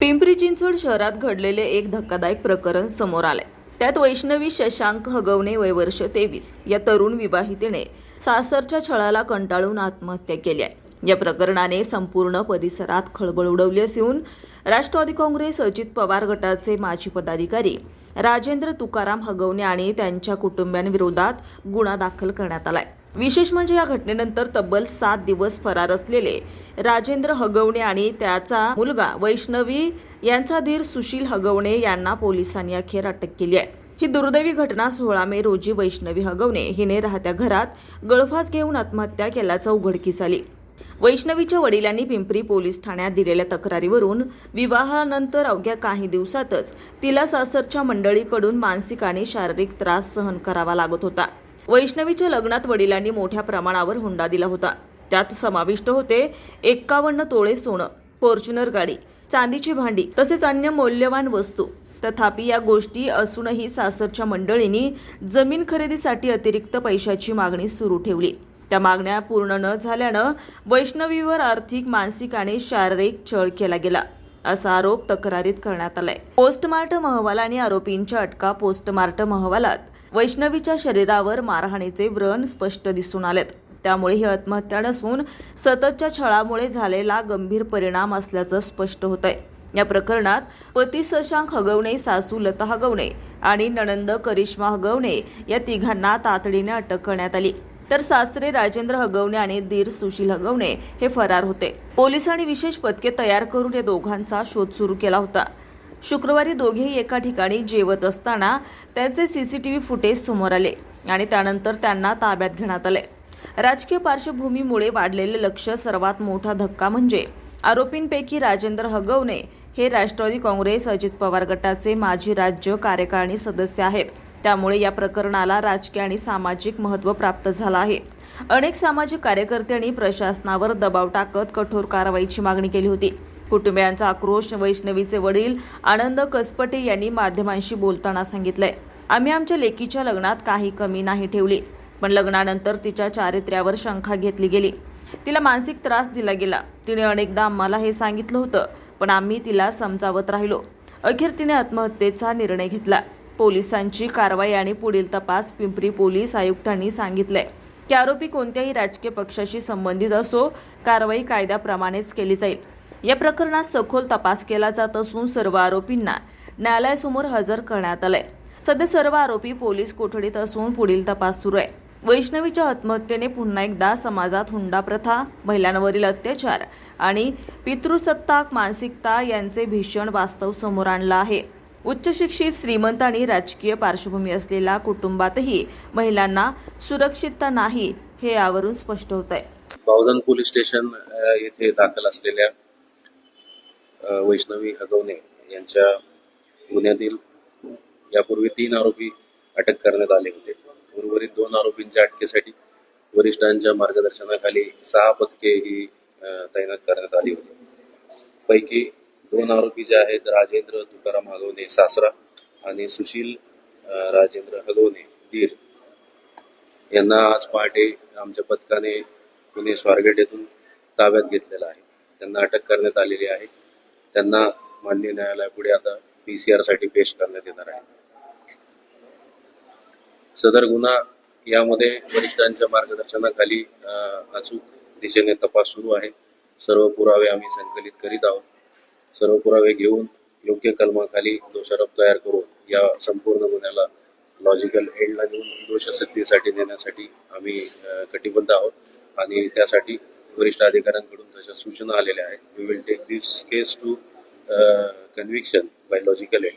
पिंपरी चिंचवड शहरात घडलेले एक धक्कादायक प्रकरण समोर आले त्यात वैष्णवी शशांक हगवणे वय वर्ष तेवीस. या तरुण विवाहितेने सासरच्या छळाला कंटाळून आत्महत्या केली आहे. या प्रकरणाने संपूर्ण परिसरात खळबळ उडवली असून राष्ट्रवादी काँग्रेस अजित पवार गटाचे माजी पदाधिकारी राजेंद्र तुकाराम हगवणे आणि त्यांच्या कुटुंबियांविरोधात गुन्हा दाखल करण्यात आलाय. विशेष म्हणजे या घटनेनंतर तब्बल सात दिवस फरार असलेले राजेंद्र हगवणे आणि त्याचा मुलगा वैष्णवी यांचा धीर सुशील हगवणे यांना पोलिसांनी अखेर अटक केली आहे. ही दुर्दैवी घटना सोळा मे रोजी वैष्णवी हगवणे हिने राहत्या घरात गळफास घेऊन आत्महत्या केल्याचं उघडकीस आली. वैष्णवीच्या वडिलांनी पिंपरी पोलीस ठाण्यात दिलेल्या तक्रारीवरून विवाहानंतर अवघ्या काही दिवसातच तिला सासरच्या मंडळीकडून मानसिक आणि शारीरिक त्रास सहन करावा लागत होता. वैष्णवीच्या लग्नात वडिलांनी मोठ्या प्रमाणावर हुंडा दिला होता. त्यात समाविष्ट होते एक्कावन्न तोळे सोनं फॉर्च्युनर गाडी चांदीची भांडी तसेच अन्य मौल्यवान वस्तू. तथापि या गोष्टी असूनही सासरच्या मंडळींनी जमीन खरेदीसाठी अतिरिक्त पैशाची मागणी सुरू ठेवली. त्या मागण्या पूर्ण न झाल्यानं वैष्णवीवर आर्थिक मानसिक आणि शारीरिक छळ केला गेला. असा आरोप तक्रारीत करण्यात आलाय. पोस्टमार्टम अहवाल आणि आरोपींच्या अटका पोस्टमार्टम अहवालात वैष्णवीच्या शरीरावर मारहाणीचे व्रण स्पष्ट दिसून आलेत. त्यामुळे ही आत्महत्या नसून सततच्या छळामुळे झालेला गंभीर परिणाम असल्याचं स्पष्ट होत आहे या प्रकरणात पती शशांक हगवणे सासू लता हगवणे आणि नणंद करिश्मा हगवणे या तिघांना तातडीने अटक करण्यात आली. तर सासरे राजेंद्र हगवणे आणि दीर सुशील हगवणे हे फरार होते. पोलिसांनी विशेष पथके तयार करून या दोघांचा शोध सुरू केला होता. शुक्रवारी दोघेही एका ठिकाणी जेवत असताना त्यांचे सीसीटीव्ही फुटेज समोर आले आणि त्यानंतर त्यांना ताब्यात घेण्यात आले. राजकीय पार्श्वभूमीमुळे वाढलेले लक्ष सर्वात मोठा धक्का म्हणजे आरोपींपैकी राजेंद्र हगवणे हे राष्ट्रवादी काँग्रेस अजित पवार गटाचे माजी राज्य कार्यकारिणी सदस्य आहेत. त्यामुळे या प्रकरणाला राजकीय आणि सामाजिक महत्त्व प्राप्त झालं आहे. अनेक सामाजिक कार्यकर्त्यांनी प्रशासनावर दबाव टाकत कठोर कारवाईची मागणी केली होती. कुटुंबियांचा आक्रोश वैष्णवीचे वडील आनंद कसपटे यांनी माध्यमांशी बोलताना सांगितलंय आम्ही आमच्या लेकीच्या लग्नात काही कमी नाही ठेवली पण लग्नानंतर तिच्या चारित्र्यावर शंका घेतली गेली. तिला मानसिक त्रास दिला गेला. तिने अनेकदा आम्हाला हे सांगितलं होतं पण आम्ही तिला समजावत राहिलो. अखेर तिने आत्महत्येचा निर्णय घेतला. पोलिसांची कारवाई आणि पुढील तपास पिंपरी पोलीस आयुक्तांनी सांगितलंय. की आरोपी कोणत्याही राजकीय पक्षाशी संबंधित असो कारवाई कायद्याप्रमाणेच केली जाईल. या प्रकरणात सखोल तपास केला जात असून सर्व आरोपींना न्यायालयासमोर हजर करण्यात आलंय. सध्या सर्व आरोपी पोलीस कोठडीत असून पुढील तपास सुरू आहे. वैष्णवीच्या आत्महत्येने पुन्हा एकदा समाजात हुंडा प्रथा महिलांवरील अत्याचार आणि पितृसत्ताक मानसिकता यांचे भीषण वास्तव समोर आणलं आहे. उच्च शिक्षित श्रीमंत आणि राजकीय पार्श्वभूमी असलेल्या कुटुंबातही महिलांना सुरक्षितता नाही हे यावरून स्पष्ट होत आहे बावधन पोलीस स्टेशन येथे दाखल असलेल्या वैष्णवी हगवणे यांच्या गुन्ह्यातील यापूर्वी तीन आरोपी अटक करण्यात आले होते. उर्वरित दोन आरोपींच्या अटकेसाठी वरिष्ठांच्या मार्गदर्शनाखाली सहा पथके ही तैनात करण्यात आली होती. पैकी दोन आरोपी जे आहेत राजेंद्र तुकाराम हगवणे सासरा आणि सुशील राजेंद्र हगवणे दीर. यांना आज पहाटे आमच्या पथकाने पुणे स्वारगेट येथून ताब्यात घेतलेला आहे. त्यांना अटक करण्यात आलेली आहे. त्यांना माननीय न्यायालयापुढे आता पीसीआरसाठी पेश करण्यात येणार आहे. सदर गुन्हा यामध्ये वरिष्ठांच्या मार्गदर्शनाखाली अचूक दिशेने तपास सुरू आहे. सर्व पुरावे आम्ही संकलित करीत आहोत. सर्व पुरावे घेऊन योग्य कलमाखाली दोषारोप तयार करून या संपूर्ण गुन्ह्याला लॉजिकल एंडला घेऊन दोषसिद्धीसाठी नेण्यासाठी आम्ही कटिबद्ध आहोत आणि त्यासाठी वरिष्ठ अधिकाऱ्यांकडून तशा सूचना आलेल्या आहेत. We will take this case to conviction by logical end